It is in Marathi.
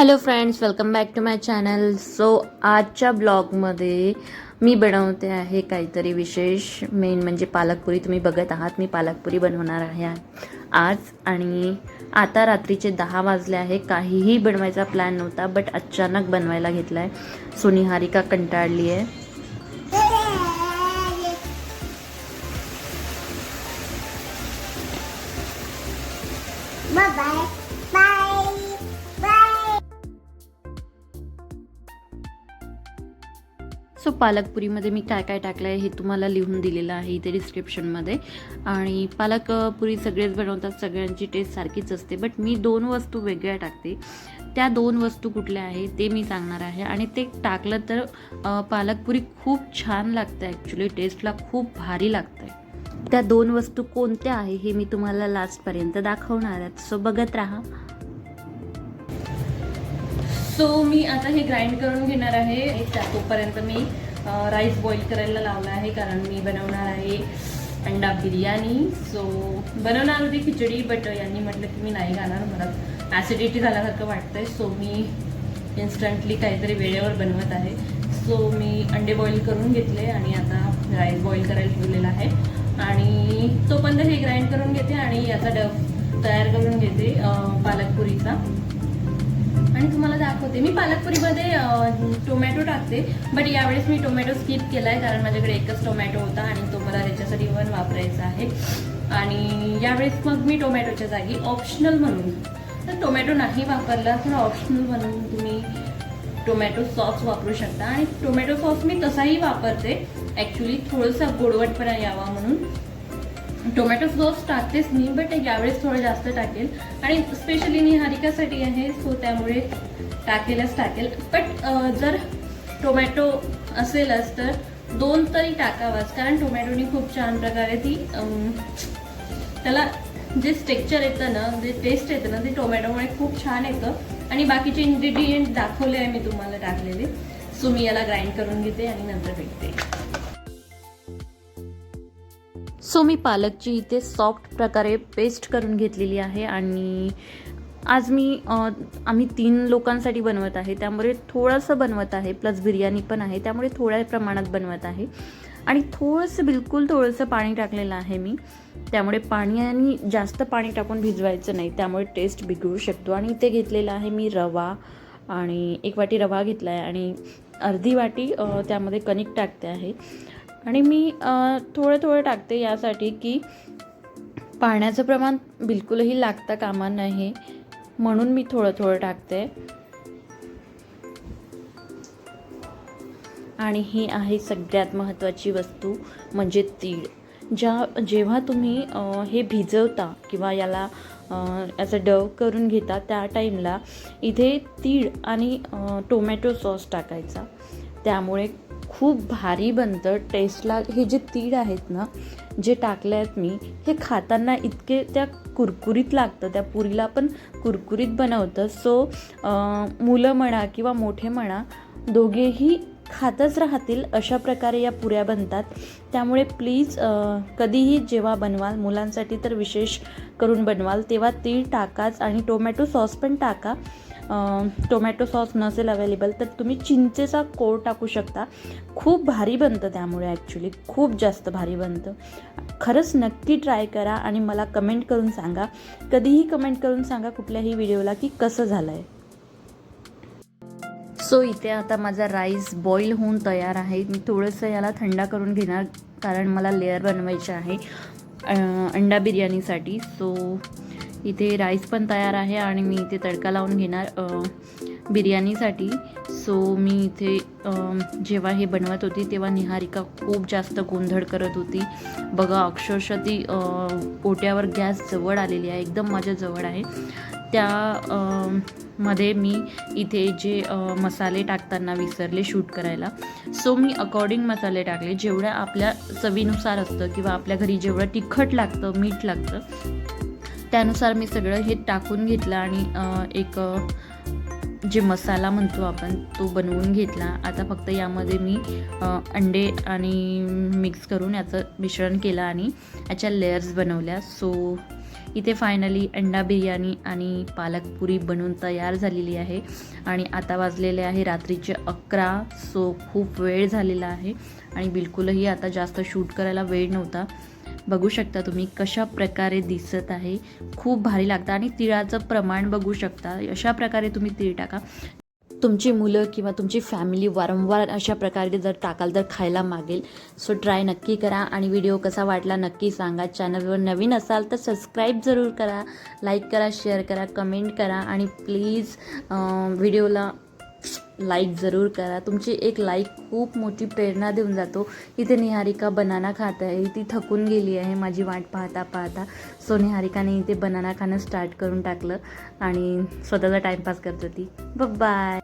Hello friends welcome back to my channel so आजच्या ब्लॉगमध्ये मी बनवते आहे काहीतरी विशेष. मेन म्हणजे पालकपुरी. तुम्ही बघत आहात मी पालकपुरी बनवणार आहे आज. आणि आता रात्रीचे दहा वाजले आहे. काहीही बनवायचा प्लॅन नव्हता बट अचानक बनवायला घेतला आहे सोनी हारिका कंटाळली आहे सो पालकपुरीमध्ये मी काय काय टाकलं आहे हे तुम्हाला लिहून दिलेलं आहे इथे डिस्क्रिप्शनमध्ये आणि पालकपुरी सगळेच बनवतात सगळ्यांची टेस्ट सारखीच असते बट मी दोन वस्तू वेगळ्या टाकते. त्या दोन वस्तू कुठल्या आहे ते मी सांगणार आहे. आणि ते टाकलं तर पालकपुरी खूप छान लागतं ॲक्च्युली टेस्टला खूप भारी लागतं आहे त्या दोन वस्तू कोणत्या आहे हे मी तुम्हाला लास्टपर्यंत दाखवणार आहे. सो बघत राहा. सो मी आता हे ग्राइंड करून घेणार आहे. एक तोपर्यंत मी राईस बॉईल करायला लावला आहे कारण मी बनवणार आहे अंडा बिर्याणी. सो बनवणार होती खिचडी बट यांनी म्हटलं की मी नाही खाणार. मला ॲसिडिटी झाल्यासारखं वाटतंय. सो मी इन्स्टंटली काहीतरी वेळेवर बनवत आहे. सो मी अंडे बॉईल करून घेतले आणि आता राईस बॉईल करायला ठेवलेला आहे. आणि तोपर्यंत हे ग्राइंड करून घेते आणि याचा डब तयार करून घेते पालक पालकपुरीचा. आणि तुम्हाला दाखवते. मी पालकपुरीमध्ये टोमॅटो टाकते बट यावेळेस मी टोमॅटो स्किप केला आहे कारण माझ्याकडे एकच टोमॅटो होता आणि तो मला त्याच्यासाठी पण वापरायचा आहे. आणि यावेळेस मग मी टोमॅटोच्या जागी ऑप्शनल म्हणून तर टोमॅटो नाही वापरला तर ऑप्शनल म्हणून तुम्ही टोमॅटो सॉस वापरू शकता. आणि टोमॅटो सॉस मी तसाही वापरते ॲक्च्युली थोडंसं गोडवटपणा यावा म्हणून. टोमॅटो सॉस टाकतेच मी बट यावेळेस थोडं जास्त टाकेल. आणि स्पेशली निहारिकासाठी आहे सो त्यामुळे टाकेलच टाकेल. बट जर टोमॅटो असेलच तर दोन तरी टाकावाच कारण टोमॅटोनी खूप छान प्रकारे ती त्याला जे स्ट्रेक्चर येतं ना जे टेस्ट येतं ना ते टोमॅटोमुळे खूप छान येतं. आणि बाकीचे इन्ग्रेडियंट दाखवले आहे मी तुम्हाला टाकलेले. सो मी याला ग्राइंड करून घेते आणि नंतर भेटते. सो मी पालकची इथे सॉफ्ट प्रकारे पेस्ट करून घेतलेली आहे आणि आज मी आम्ही तीन लोकांसाठी बनवत आहे. त्यामुळे थोडंसं बनवत आहे प्लस बिर्याणी पण आहे. त्यामुळे थोड्या प्रमाणात बनवत आहे. आणि थोडंसं बिलकुल थोडंसं पाणी टाकलेलं आहे मी. त्यामुळे पाणी आणि जास्त पाणी टाकून भिजवायचं नाही. त्यामुळे टेस्ट बिघडू शकतो. आणि इथे घेतलेला आहे मी रवा. आणि एक वाटी रवा घेतला आहे आणि अर्धी वाटी त्यामध्ये कणिक टाकते आहे. आणि मी थोडं थोडं टाकते यासाठी की पाण्याचं प्रमाण बिलकुलही लागता कामा नाही म्हणून मी थोडं थोडं टाकते. आणि ही आहे सगळ्यात महत्त्वाची वस्तू म्हणजे तीळ. ज्या जेव्हा तुम्ही हे भिजवता किंवा याला याचं डव करून घेता त्या टाईमला इथे तीळ आणि टोमॅटो सॉस टाकायचा. त्यामुळे खूप भारी बनतं. टेस्टला हे जे तीळ आहेत ना जे टाकले आहेत मी हे खाताना इतके त्या कुरकुरीत लागतं. त्या पुरीला पण कुरकुरीत बनवतं. सो मुलं म्हणा किंवा मोठे म्हणा दोघेही खातच राहतील अशा प्रकारे या पुऱ्या बनतात. त्यामुळे प्लीज कधीही जेव्हा बनवाल मुलांसाठी तर विशेष करून बनवाल तेव्हा तीळ टाकाच आणि टोमॅटो सॉस पण टाका. टोमॅटो सॉस नसेल अवेलेबल तर तुम्ही चिंचेचा कोळ टाकू शकता. खूप भारी बनतं त्यामुळे ॲक्च्युली खूप जास्त भारी बनतं. खरंच नक्की ट्राय करा आणि मला कमेंट करून सांगा. कधीही कमेंट करून सांगा कुठल्याही व्हिडिओला की कसं झालं आहे सो इथे आता माझा राईस बॉईल होऊन तयार आहे. मी थोडंसं याला थंडा करून घेणार कारण मला लेअर बनवायचे आहे अंडा बिर्याणीसाठी. सो इथे राईस पण तयार आहे आणि मी इथे तडका लावून घेणार बिर्याणीसाठी. सो मी इथे जेव्हा हे बनवत होती तेव्हा निहारिका खूप जास्त गोंधळ करत होती. बघा अक्षरशः ती पोट्यावर गॅस जवळ आलेली आहे एकदम माझ्या जवळ आहे. त्या मध्ये मी इथे जे मसाले टाकताना विसरले शूट करायला. सो मी अकॉर्डिंग मसाले टाकले. जेवढ्या आपल्या चवीनुसार असतं किंवा आपल्या घरी जेवढं तिखट लागतं मीठ लागतं त्यानुसार मी सगळं हे टाकून घेतलं आणि एक जे मसाला म्हणतो आपण तो बनवून घेतला. आता फक्त यामध्ये मी अंडे आणि मिक्स करून याचं मिश्रण केलं आणि याच्या लेयर्स बनवल्या. सो इथे फायनली अंडा बिर्याणी आणि पालक पुरी बनवून तयार झालेली आहे आणि आता वाजलेले आहे रात्रीचे अकरा. सो खूप वेळ झालेला आहे आणि बिलकुलही आता जास्त शूट करायला वेळ नव्हता. बघू शकता तुम्ही कशा प्रकारे दिसत आहे. खूप भारी लागतं आणि तिळाचं प्रमाण बघू शकता. अशा प्रकारे तुम्ही तीळ टाका. तुमची मुलं किंवा तुमची फॅमिली वारंवार अशा प्रकारे जर टाकाल तर खायला मागेल. सो ट्राय नक्की करा आणि व्हिडिओ कसा वाटला नक्की सांगा. चॅनलवर नवीन असाल तर सबस्क्राईब जरूर करा. लाईक करा शेअर करा कमेंट करा आणि प्लीज व्हिडिओला लाईक जरूर करा. तुमची एक लाईक खूप मोठी प्रेरणा देऊन जातो. इथे निहारिका बनाना खात आहे. ती थकून गेली आहे माझी वाट पाहता पाहता. सो निहारिकाने इथे बनाना खाणं स्टार्ट करून टाकलं आणि स्वतःचा टाईमपास करत होती. बाय